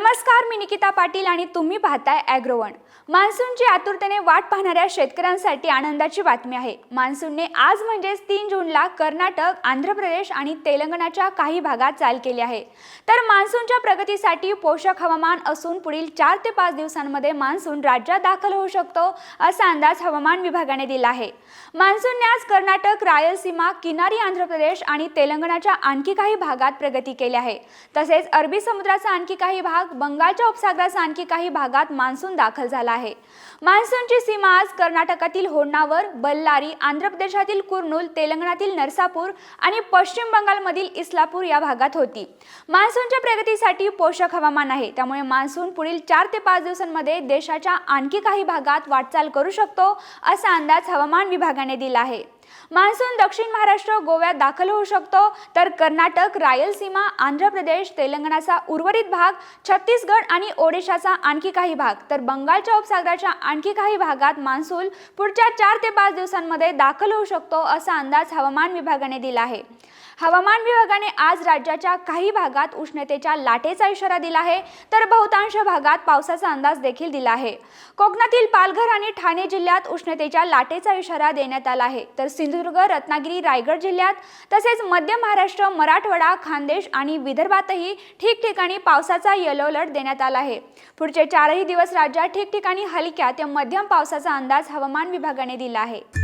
नमस्कार मी निकिता पाटील आणि तुम्ही पाहताय ॲग्रोवन मान्सूनची आतुरतेने वाट पाहणाऱ्या शेतकऱ्यांसाठी आनंदाची बातमी आहे. मान्सूनने आज म्हणजेच तीन जूनला कर्नाटक आंध्र प्रदेश आणि तेलंगणाच्या काही भागात चाल केली आहे. तर मान्सूनच्या प्रगतीसाठी पोषक हवामान असून पुढील चार ते पाच दिवसांमध्ये मान्सून राज्यात दाखल होऊ शकतो असा अंदाज हवामान विभागाने दिला आहे. मान्सूनने आज कर्नाटक रायलसीमा किनारी आंध्र प्रदेश आणि तेलंगणाच्या आणखी काही भागात प्रगती केली आहे. तसेच अरबी समुद्राचा आणखी काही भाग बंगालच्या उपसागराचा आणखी काही भागात मान्सून दाखल झाला आहे. मान्सूनची सीमा आज कर्नाटकातील होन्नावर बल्लारी आंध्र प्रदेशातील कुर्नूल तेलंगणातील नरसापूर आणि पश्चिम बंगालमधील इस्लापूर या भागात होती. मान्सूनच्या प्रगतीसाठी पोषक हवामान आहे. त्यामुळे मान्सून पुढील चार ते पाच दिवसांमध्ये देशाच्या आणखी काही भागात वाटचाल करू शकतो असा अंदाज हवामान विभागाने दिला आहे. मान्सून दक्षिण महाराष्ट्र गोव्यात दाखल होऊ शकतो. तर कर्नाटक रायलसीमा आंध्र प्रदेश तेलंगणाचा उर्वरित भाग छत्तीसगड आणि ओडिशाचा आणखी काही भाग. तर बंगालच्या उपसागराच्या आणखी काही भागात मान्सून पुढच्या चार ते पाच दिवसांमध्ये दाखल होऊ शकतो असा अंदाज हवामान विभागाने दिला आहे. हवामान विभागाने आज राज्याच्या काही भागात उष्णतेच्या लाटेचा इशारा दिला आहे तर बहुतांश भागात पावसाचा अंदाज देखील दिला आहे. कोकणातील पालघर आणि ठाणे जिल्ह्यात उष्णतेच्या लाटेचा इशारा देण्यात आला आहे तर सिंधुदुर्ग रत्नागिरी रायगड जिल्ह्यात तसेच मध्य महाराष्ट्र मराठवाडा खानदेश आणि विदर्भातही ठिकठिकाणी पावसाचा येलो अलर्ट देण्यात आला आहे. पुढचे चारही दिवस राज्यात ठिकठिकाणी हलक्या ते मध्यम पावसाचा अंदाज हवामान विभागाने दिला आहे.